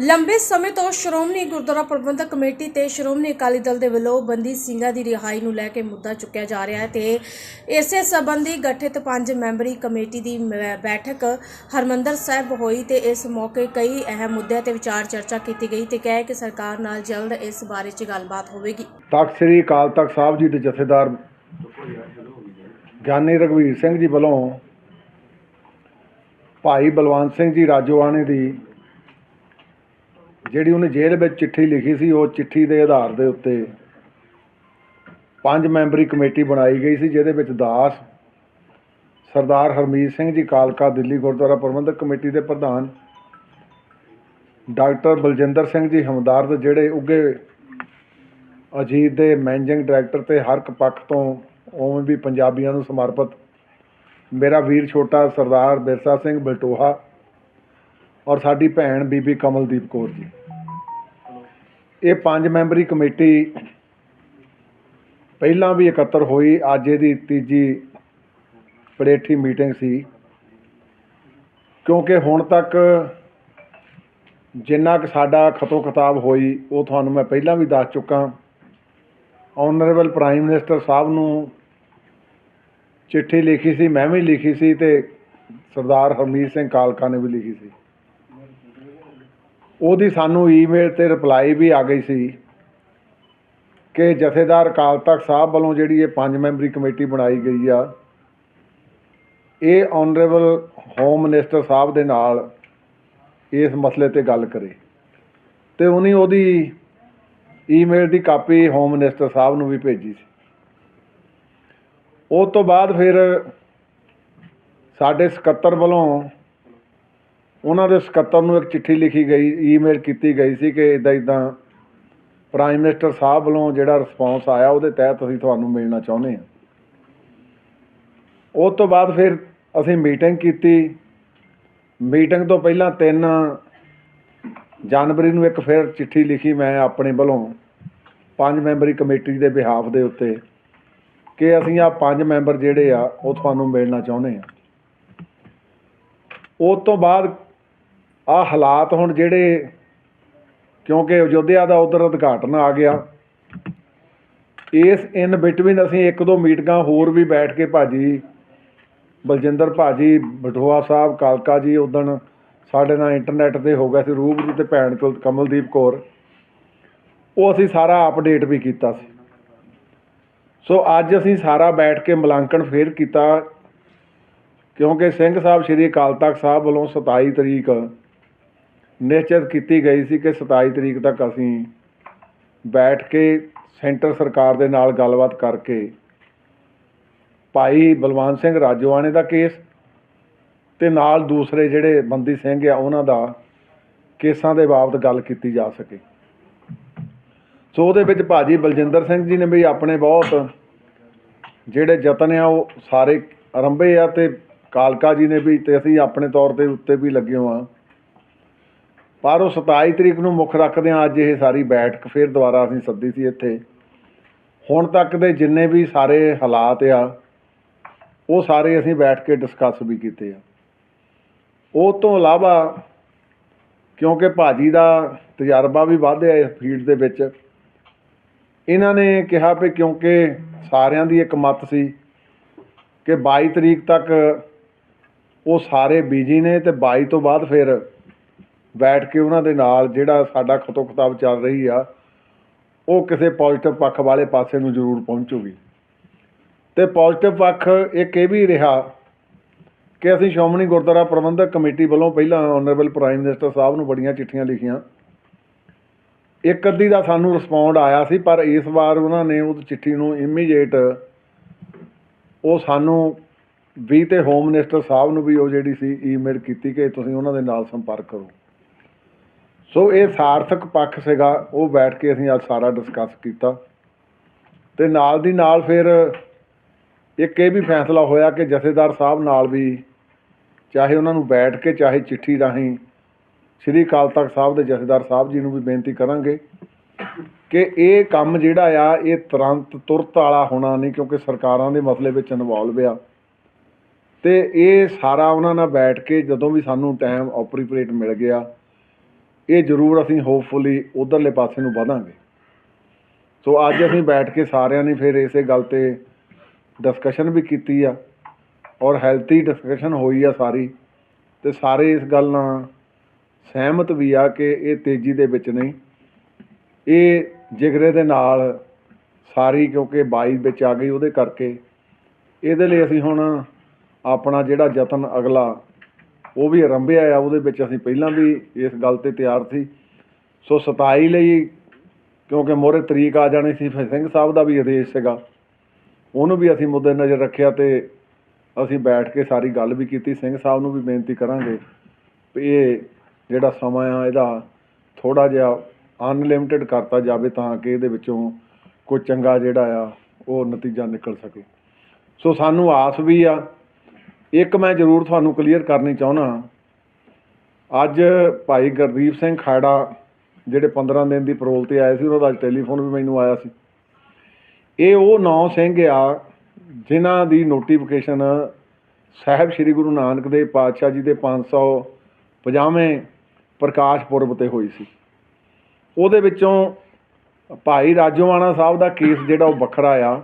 ਲੰਬੇ ਸਮੇਂ ਤੋਂ ਸ਼੍ਰੋਮਣੀ ਗੁਰਦੁਆਰਾ ਪ੍ਰਬੰਧਕ ਕਮੇਟੀ ਤੇ ਸ਼੍ਰੋਮਣੀ ਅਕਾਲੀ ਦਲ ਦੇ ਵੱਲੋਂ ਬੰਦੀ ਸਿੰਘਾਂ ਦੀ ਰਿਹਾਈ ਨੂੰ ਲੈ ਕੇ ਮੁੱਦਾ ਚੁੱਕਿਆ ਜਾ ਰਿਹਾ ਹੈ ਤੇ ਇਸੇ ਸੰਬੰਧੀ ਗਠਿਤ ਪੰਜ ਮੈਂਬਰੀ ਕਮੇਟੀ ਦੀ ਬੈਠਕ ਹਰਮੰਦਰ ਸਾਹਿਬ ਹੋਈ ਤੇ ਇਸ ਮੌਕੇ ਕਈ ਅਹਿਮ ਮੁੱਦਿਆਂ ਤੇ ਵਿਚਾਰ ਚਰਚਾ ਕੀਤੀ ਗਈ ਤੇ ਕਿਹਾ ਕਿ ਸਰਕਾਰ ਨਾਲ ਜਲਦ ਇਸ ਬਾਰੇ 'ਚ ਗੱਲਬਾਤ ਹੋਵੇਗੀ। ਤਖਤ ਸ੍ਰੀ ਅਕਾਲ ਤਖਤ ਸਾਹਿਬ ਜੀ ਦੇ ਜਥੇਦਾਰ ਗਿਆਨੀ ਰਘਵੀਰ ਸਿੰਘ ਜੀ ਵੱਲੋਂ ਭਾਈ ਬਲਵੰਤ ਸਿੰਘ ਜੀ ਰਾਜੋਆਣੇ ਦੀ ਜਿਹੜੀ ਉਹਨੇ ਜੇਲ੍ਹ ਵਿੱਚ ਚਿੱਠੀ ਲਿਖੀ ਸੀ, ਉਹ ਚਿੱਠੀ ਦੇ ਆਧਾਰ ਦੇ ਉੱਤੇ ਪੰਜ ਮੈਂਬਰੀ ਕਮੇਟੀ ਬਣਾਈ ਗਈ ਸੀ, ਜਿਹਦੇ ਵਿੱਚ ਦਾਸ ਸਰਦਾਰ ਹਰਮੀਤ ਸਿੰਘ ਜੀ, ਕਾਲਕਾ, ਦਿੱਲੀ, ਗੁਰਦੁਆਰਾ ਪ੍ਰਬੰਧਕ ਕਮੇਟੀ ਦੇ ਪ੍ਰਧਾਨ ਡਾਕਟਰ ਬਲਜਿੰਦਰ ਸਿੰਘ ਜੀ ਹਮਦਾਰ ਦੇ ਜਿਹੜੇ ਉੱਗੇ ਅਜੀਤ ਦੇ ਮੈਨੇਜਿੰਗ ਡਾਇਰੈਕਟਰ ਤੇ ਹਰ ਇੱਕ ਪੱਖ ਤੋਂ ਉਵੇਂ ਵੀ ਪੰਜਾਬੀਆਂ ਨੂੰ ਸਮਰਪਿਤ ਮੇਰਾ ਵੀਰ ਛੋਟਾ ਸਰਦਾਰ ਬਿਰਸਾ ਸਿੰਘ ਬਲਟੋਹਾ ਔਰ ਸਾਡੀ ਭੈਣ ਬੀਬੀ ਕਮਲਦੀਪ ਕੌਰ ਜੀ। ਇਹ ਪੰਜ ਮੈਂਬਰੀ ਕਮੇਟੀ ਪਹਿਲਾਂ ਵੀ ਇਕੱਤਰ ਹੋਈ, ਅੱਜ ਇਹਦੀ ਤੀਜੀ ਪਲੇਠੀ ਮੀਟਿੰਗ ਸੀ। ਕਿਉਂਕਿ ਹੁਣ ਤੱਕ ਜਿੰਨਾ ਕੁ ਸਾਡਾ ਖਤੋ ਖਤਾਬ ਹੋਈ, ਉਹ ਤੁਹਾਨੂੰ ਮੈਂ ਪਹਿਲਾਂ ਵੀ ਦੱਸ ਚੁੱਕਾ। ਆਨਰੇਬਲ ਪ੍ਰਾਈਮ ਮਿਨਿਸਟਰ ਸਾਹਿਬ ਨੂੰ ਚਿੱਠੀ ਲਿਖੀ ਸੀ, ਮੈਂ ਵੀ ਲਿਖੀ ਸੀ ਤੇ ਸਰਦਾਰ ਹਰਮੀਤ ਸਿੰਘ ਕਾਲਕਾ ਨੇ ਵੀ ਲਿਖੀ ਸੀ। ਉਹਦੀ ਸਾਨੂੰ ਈਮੇਲ ਤੇ ਰਿਪਲਾਈ ਵੀ ਆ ਗਈ ਸੀ ਕਿ ਜਥੇਦਾਰ ਅਕਾਲ ਤਖਤ ਸਾਹਿਬ ਵੱਲੋਂ ਜਿਹੜੀ ਇਹ ਪੰਜ ਮੈਂਬਰੀ ਕਮੇਟੀ ਬਣਾਈ ਗਈ ਆ, ਇਹ ਆਨਰੇਬਲ ਹੋਮ ਮਿਨਿਸਟਰ ਸਾਹਿਬ ਦੇ ਨਾਲ ਇਸ ਮਸਲੇ ਤੇ ਗੱਲ ਕਰੇ। ਤੇ ਉਹਨੇ ਉਹਦੀ ਈਮੇਲ ਦੀ ਕਾਪੀ ਹੋਮ ਮਿਨਿਸਟਰ ਸਾਹਿਬ ਨੂੰ ਵੀ ਭੇਜੀ ਸੀ। ਉਹ ਤੋਂ ਬਾਅਦ ਫਿਰ ਸਾਡੇ ਸਕੱਤਰ ਵੱਲੋਂ ਉਹਨਾਂ ਦੇ ਸਕੱਤਰ ਨੂੰ ਇੱਕ ਚਿੱਠੀ ਲਿਖੀ ਗਈ, ਈਮੇਲ ਕੀਤੀ ਗਈ ਸੀ ਕਿ ਇਦਾਂ ਇਦਾਂ ਪ੍ਰਾਈਮ ਮਿਨਿਸਟਰ ਸਾਹਿਬ ਵੱਲੋਂ ਜਿਹੜਾ ਰਿਸਪੌਂਸ ਆਇਆ ਉਹਦੇ ਤਹਿਤ ਅਸੀਂ ਤੁਹਾਨੂੰ ਮਿਲਣਾ ਚਾਹੁੰਦੇ ਹਾਂ। ਉਹ ਤੋਂ ਬਾਅਦ ਫਿਰ ਅਸੀਂ ਮੀਟਿੰਗ ਕੀਤੀ। ਮੀਟਿੰਗ ਤੋਂ ਪਹਿਲਾਂ 3 ਜਨਵਰੀ ਨੂੰ ਇੱਕ ਫਿਰ ਚਿੱਠੀ ਲਿਖੀ ਮੈਂ ਆਪਣੇ ਵੱਲੋਂ ਪੰਜ ਮੈਂਬਰੀ ਕਮੇਟੀ ਦੇ ਬਿਹਾਫ ਦੇ ਉੱਤੇ ਕਿ ਅਸੀਂ ਆ ਪੰਜ ਮੈਂਬਰ ਜਿਹੜੇ ਆ ਉਹ ਤੁਹਾਨੂੰ ਮਿਲਣਾ ਚਾਹੁੰਦੇ ਆ ਉਸ ਤੋਂ ਬਾਅਦ ਆ ਹਾਲਾਤ ਹੁਣ ਜਿਹੜੇ, ਕਿਉਂਕਿ ਅਯੋਧਿਆ ਦਾ ਉਧਰ ਉਦਘਾਟਨ ਆ ਗਿਆ। ਇਸ ਇਨ ਬਿਟਵੀਨ ਅਸੀਂ ਇੱਕ ਦੋ ਮੀਟਿੰਗਾਂ ਹੋਰ ਵੀ ਬੈਠ ਕੇ ਭਾਜੀ ਬਲਜਿੰਦਰ, ਭਾਜੀ ਬਠੋਆ ਸਾਹਿਬ, ਕਾਲਕਾ ਜੀ ਉਦਣ ਸਾਡੇ ਨਾਲ ਇੰਟਰਨੈਟ ਤੇ ਹੋ ਗਿਆ ਸੀ ਰੂਪ ਜੀ ਤੇ ਭੈਣ ਕੋਲ, ਕਮਲਦੀਪ ਕੌਰ। ਉਹ ਅਸੀਂ ਸਾਰਾ ਅਪਡੇਟ ਵੀ ਕੀਤਾ ਸੀ। ਸੋ ਅੱਜ ਅਸੀਂ ਸਾਰਾ ਬੈਠ ਕੇ ਮੁਲਾਂਕਣ ਫੇਰ ਕੀਤਾ, ਕਿਉਂਕਿ ਸਿੰਘ ਸਾਹਿਬ, ਸ੍ਰੀ ਅਕਾਲ ਤਖਤ ਸਾਹਿਬ ਵੱਲੋਂ 27 ਤਰੀਕ ਨਿਸ਼ਚਿਤ ਕੀਤੀ ਗਈ ਸੀ ਕਿ 27 ਤਰੀਕ ਤੱਕ ਅਸੀਂ ਬੈਠ ਕੇ ਸੈਂਟਰ ਸਰਕਾਰ ਦੇ ਨਾਲ ਗੱਲਬਾਤ ਕਰਕੇ ਭਾਈ ਬਲਵੰਤ ਸਿੰਘ ਰਾਜੋਆਣੇ ਦਾ ਕੇਸ ਤੇ ਨਾਲ ਦੂਸਰੇ ਜਿਹੜੇ ਬੰਦੀ ਸਿੰਘ ਆ, ਉਹਨਾਂ ਦਾ ਕੇਸਾਂ ਦੇ ਬਾਬਤ ਗੱਲ ਕੀਤੀ ਜਾ ਸਕੇ। ਸੋ ਉਹਦੇ ਵਿੱਚ ਭਾਜੀ ਬਲਜਿੰਦਰ ਸਿੰਘ ਜੀ ਨੇ ਵੀ ਆਪਣੇ ਬਹੁਤ ਜਿਹੜੇ ਯਤਨ ਆ, ਉਹ ਸਾਰੇ ਆਰੰਭੇ ਆ ਤੇ ਕਾਲਕਾ ਜੀ ਨੇ ਵੀ ਤੇ ਅਸੀਂ ਆਪਣੇ ਤੌਰ ਤੇ ਉੱਤੇ ਵੀ ਲੱਗੇ ਹਾਂ ਪਰ ਉਹ 27 ਤਰੀਕ ਨੂੰ ਮੁੱਖ ਰੱਖਦੇ ਆ ਅੱਜ ਇਹ ਸਾਰੀ ਬੈਠਕ ਫਿਰ ਦੁਬਾਰਾ ਅਸੀਂ ਸੱਦੀ ਸੀ ਇੱਥੇ। ਹੁਣ ਤੱਕ ਦੇ ਜਿੰਨੇ ਵੀ ਸਾਰੇ ਹਾਲਾਤ ਆ, ਉਹ ਸਾਰੇ ਅਸੀਂ ਬੈਠ ਕੇ ਡਿਸਕਸ ਵੀ ਕੀਤੇ ਆ। ਉਹ ਤੋਂ ਇਲਾਵਾ ਕਿਉਂਕਿ ਭਾਜੀ ਦਾ ਤਜਰਬਾ ਵੀ ਵਧਿਆ ਇਸ ਫੀਲਡ ਦੇ ਵਿੱਚ, ਇਹਨਾਂ ਨੇ ਕਿਹਾ ਵੀ ਕਿਉਂਕਿ ਸਾਰਿਆਂ ਦੀ ਇੱਕ ਮਤ ਸੀ ਕਿ 22 ਤਰੀਕ ਤੱਕ ਉਹ ਸਾਰੇ ਬੀਜੀ ਨੇ ਤੇ 22 ਤੋਂ ਬਾਅਦ ਫਿਰ ਬੈਠ ਕੇ ਉਹਨਾਂ ਦੇ ਨਾਲ ਜਿਹੜਾ ਸਾਡਾ ਖਤੋ ਖਤਾਬ ਚੱਲ ਰਹੀ ਆ, ਉਹ ਕਿਸੇ ਪੋਜ਼ਿਟਿਵ ਪੱਖ ਵਾਲੇ ਪਾਸੇ ਨੂੰ ਜ਼ਰੂਰ ਪਹੁੰਚੂਗੀ। ਤੇ ਪੋਜ਼ਿਟਿਵ ਪੱਖ ਇੱਕ ਇਹ ਵੀ ਰਿਹਾ ਕਿ ਅਸੀਂ ਸ਼੍ਰੋਮਣੀ ਗੁਰਦੁਆਰਾ ਪ੍ਰਬੰਧਕ ਕਮੇਟੀ ਵੱਲੋਂ ਪਹਿਲਾਂ ਆਨਰੇਬਲ ਪ੍ਰਾਈਮ ਮਿਨਿਸਟਰ ਸਾਹਿਬ ਨੂੰ ਬੜੀਆਂ ਚਿੱਠੀਆਂ ਲਿਖੀਆਂ। ਇੱਕ ਅੱਧੀ ਦਾ ਸਾਨੂੰ ਰਿਸਪੌਂਡ ਆਇਆ ਸੀ, ਪਰ ਇਸ ਵਾਰ ਉਹਨਾਂ ਨੇ ਉਹ ਚਿੱਠੀ ਨੂੰ ਇਮੀਡੀਏਟ ਉਹ ਸਾਨੂੰ ਵੀ ਤੇ ਹੋਮ ਮਿਨਿਸਟਰ ਸਾਹਿਬ ਨੂੰ ਵੀ ਉਹ ਜਿਹੜੀ ਸੀ ਈਮੇਲ ਕੀਤੀ ਕਿ ਤੁਸੀਂ ਉਹਨਾਂ ਦੇ ਨਾਲ ਸੰਪਰਕ ਕਰੋ। ਸੋ ਇਹ ਸਾਰਥਕ ਪੱਖ ਸੀਗਾ, ਉਹ ਬੈਠ ਕੇ ਅਸੀਂ ਅੱਜ ਸਾਰਾ ਡਿਸਕਸ ਕੀਤਾ। ਤੇ ਨਾਲ ਦੀ ਨਾਲ ਫਿਰ ਇੱਕ ਇਹ ਵੀ ਫੈਸਲਾ ਹੋਇਆ ਕਿ ਜਥੇਦਾਰ ਸਾਹਿਬ ਨਾਲ ਵੀ ਚਾਹੇ ਉਹਨਾਂ ਨੂੰ ਬੈਠ ਕੇ, ਚਾਹੇ ਚਿੱਠੀ ਰਾਹੀਂ ਸ੍ਰੀ ਅਕਾਲ ਤਖਤ ਸਾਹਿਬ ਦੇ ਜਥੇਦਾਰ ਸਾਹਿਬ ਜੀ ਨੂੰ ਵੀ ਬੇਨਤੀ ਕਰਾਂਗੇ ਕਿ ਇਹ ਕੰਮ ਜਿਹੜਾ ਆ, ਇਹ ਤੁਰੰਤ ਤੁਰਤ ਵਾਲਾ ਹੋਣਾ ਨਹੀਂ, ਕਿਉਂਕਿ ਸਰਕਾਰਾਂ ਦੇ ਮਸਲੇ ਵਿੱਚ ਇਨਵੋਲਵ ਆ। ਤੇ ਇਹ ਸਾਰਾ ਉਹਨਾਂ ਨਾਲ ਬੈਠ ਕੇ ਜਦੋਂ ਵੀ ਸਾਨੂੰ ਟਾਈਮ ਆਪਰੀਪਰੇਟ ਮਿਲ ਗਿਆ ਇਹ ਜ਼ਰੂਰ ਅਸੀਂ ਹੋਪਫੁਲੀ ਉਧਰਲੇ ਪਾਸੇ ਨੂੰ ਵਧਾਂਗੇ। ਸੋ ਅੱਜ ਅਸੀਂ ਬੈਠ ਕੇ ਸਾਰਿਆਂ ਨੇ ਫਿਰ ਇਸੇ ਗੱਲ ਤੇ ਡਿਸਕਸ਼ਨ ਵੀ ਕੀਤੀ ਆ ਔਰ ਹੈਲਥੀ ਡਿਸਕਸ਼ਨ ਹੋਈ ਆ ਸਾਰੀ। ਤੇ ਸਾਰੇ ਇਸ ਗੱਲ ਨਾਲ ਸਹਿਮਤ ਵੀ ਆ ਕਿ ਇਹ ਤੇਜ਼ੀ ਦੇ ਵਿੱਚ ਨਹੀਂ। ਇਹ ਜਿਗਰੇ ਦੇ ਨਾਲ ਸਾਰੀ ਕਿਉਂਕਿ 22 ਵਿੱਚ ਆ ਗਈ ਉਹਦੇ ਕਰਕੇ। ਇਹਦੇ ਲਈ ਅਸੀਂ ਹੁਣ ਆਪਣਾ ਜਿਹੜਾ ਯਤਨ ਅਗਲਾ ਉਹ ਵੀ ਆਰੰਭਿਆ ਆ, ਉਹਦੇ ਵਿੱਚ ਅਸੀਂ ਪਹਿਲਾਂ ਵੀ ਇਸ ਗੱਲ ਤੇ ਤਿਆਰ ਸੀ। ਸੋ 27 ਲਈ ਕਿਉਂਕਿ ਮੋਹਰੇ ਤਰੀਕ ਆ ਜਾਣੀ ਸੀ, ਫਿਰ ਸਿੰਘ ਸਾਹਿਬ ਦਾ ਵੀ ਆਦੇਸ਼ ਸੀਗਾ। ਉਹਨੂੰ ਵੀ ਅਸੀਂ ਮੁੱਦੇ ਨਜ਼ਰ ਰੱਖਿਆ ਤੇ ਅਸੀਂ ਬੈਠ ਕੇ ਸਾਰੀ ਗੱਲ ਵੀ ਕੀਤੀ। ਸਿੰਘ ਸਾਹਿਬ ਨੂੰ ਵੀ ਬੇਨਤੀ ਕਰਾਂਗੇ ਵੀ ਇਹ ਜਿਹੜਾ ਸਮਾਂ ਆ, ਇਹਦਾ ਥੋੜਾ ਜਿਹਾ ਅਨਲਿਮਿਟਿਡ ਕਰਤਾ ਜਾਵੇ ਤਾਂ ਕਿ ਇਹਦੇ ਵਿੱਚੋਂ ਕੋਈ ਚੰਗਾ ਜਿਹੜਾ ਆ, ਉਹ ਨਤੀਜਾ ਨਿਕਲ ਸਕੇ। ਸੋ ਸਾਨੂੰ ਆਸ ਵੀ ਆ ਇੱਕ ਮੈਂ ਜ਼ਰੂਰ ਤੁਹਾਨੂੰ ਕਲੀਅਰ ਕਰਨੀ ਚਾਹੁੰਦਾ ਅੱਜ ਭਾਈ ਗੁਰਦੀਪ ਸਿੰਘ ਖਾੜਾ, ਜਿਹੜੇ 15 ਦਿਨ ਦੀ ਪਰੋਲ ਤੇ ਆਏ ਸੀ, ਉਹਨਾਂ ਦਾ ਅੱਜ ਟੈਲੀਫੋਨ ਵੀ ਮੈਨੂੰ ਆਇਆ ਸੀ। ਇਹ ਉਹ ਨੌ ਸਿੰਘ ਆ, ਜਿਨ੍ਹਾਂ ਦੀ ਨੋਟੀਫਿਕੇਸ਼ਨ ਸਾਹਿਬ ਸ੍ਰੀ ਗੁਰੂ ਨਾਨਕ ਦੇਵ ਪਾਤਸ਼ਾਹ ਜੀ ਦੇ 550ਵੇਂ ਪ੍ਰਕਾਸ਼ ਪੁਰਬ ਤੇ ਹੋਈ ਸੀ। ਉਹਦੇ ਵਿੱਚੋਂ ਭਾਈ ਰਾਜੋਆਣਾ ਸਾਹਿਬ ਦਾ ਕੇਸ ਜਿਹੜਾ ਉਹ ਵੱਖਰਾ ਆ।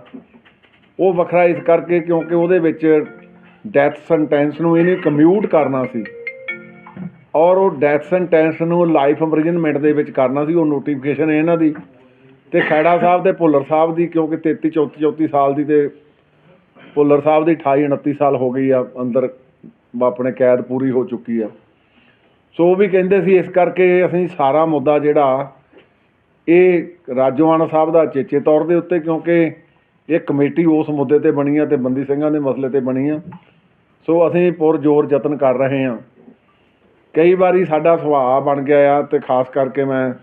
ਉਹ ਵੱਖਰਾ ਇਸ ਕਰਕੇ ਕਿਉਂਕਿ ਉਹਦੇ ਵਿੱਚ ਡੈਥ ਸੈਂਟੈਂਸ ਨੂੰ ਇਹਨੇ ਕਮਿਊਟ ਕਰਨਾ ਸੀ। ਔਰ ਉਹ ਡੈਥ ਸੈਂਟੈਂਸ ਨੂੰ ਲਾਈਫ ਇੰਪ੍ਰਿਜ਼ਨਮੈਂਟ ਦੇ ਵਿੱਚ ਕਰਨਾ ਸੀ, ਉਹ ਨੋਟੀਫਿਕੇਸ਼ਨ ਇਹਨਾਂ ਦੀ। ਤੇ ਖੈੜਾ ਸਾਹਿਬ ਤੇ ਭੁੱਲਰ ਸਾਹਿਬ ਦੀ, ਕਿਉਂਕਿ 33 34 34 ਸਾਲ ਦੀ ਤੇ ਭੁੱਲਰ ਸਾਹਿਬ ਦੀ 28 29 ਸਾਲ ਹੋ ਗਈ ਆ, ਅੰਦਰ ਆਪਣੇ ਕੈਦ ਪੂਰੀ ਹੋ ਚੁੱਕੀ ਆ। ਸੋ ਉਹ ਵੀ ਕਹਿੰਦੇ ਸੀ, ਇਸ ਕਰਕੇ ਅਸੀਂ ਸਾਰਾ ਮੁੱਦਾ ਜਿਹੜਾ, ਇਹ ਰਾਜੋਆਣਾ ਸਾਹਿਬ ਦਾ ਚੇਚੇ ਤੌਰ ਦੇ ਉੱਤੇ, ਕਿਉਂਕਿ ਇਹ ਕਮੇਟੀ ਉਸ ਮੁੱਦੇ ਤੇ ਬਣੀ ਆ ਤੇ ਬੰਦੀ ਸਿੰਘਾਂ ਦੇ ਮਸਲੇ ਤੇ ਬਣੀ ਆ। ਸੋ ਅਸੀਂ ਪੁਰ ਜ਼ੋਰ ਯਤਨ ਕਰ ਰਹੇ ਹਾਂ। ਕਈ ਵਾਰੀ ਸਾਡਾ ਸੁਭਾਅ ਬਣ ਗਿਆ ਆ ਤੇ ਖਾਸ ਕਰਕੇ ਮੈਂ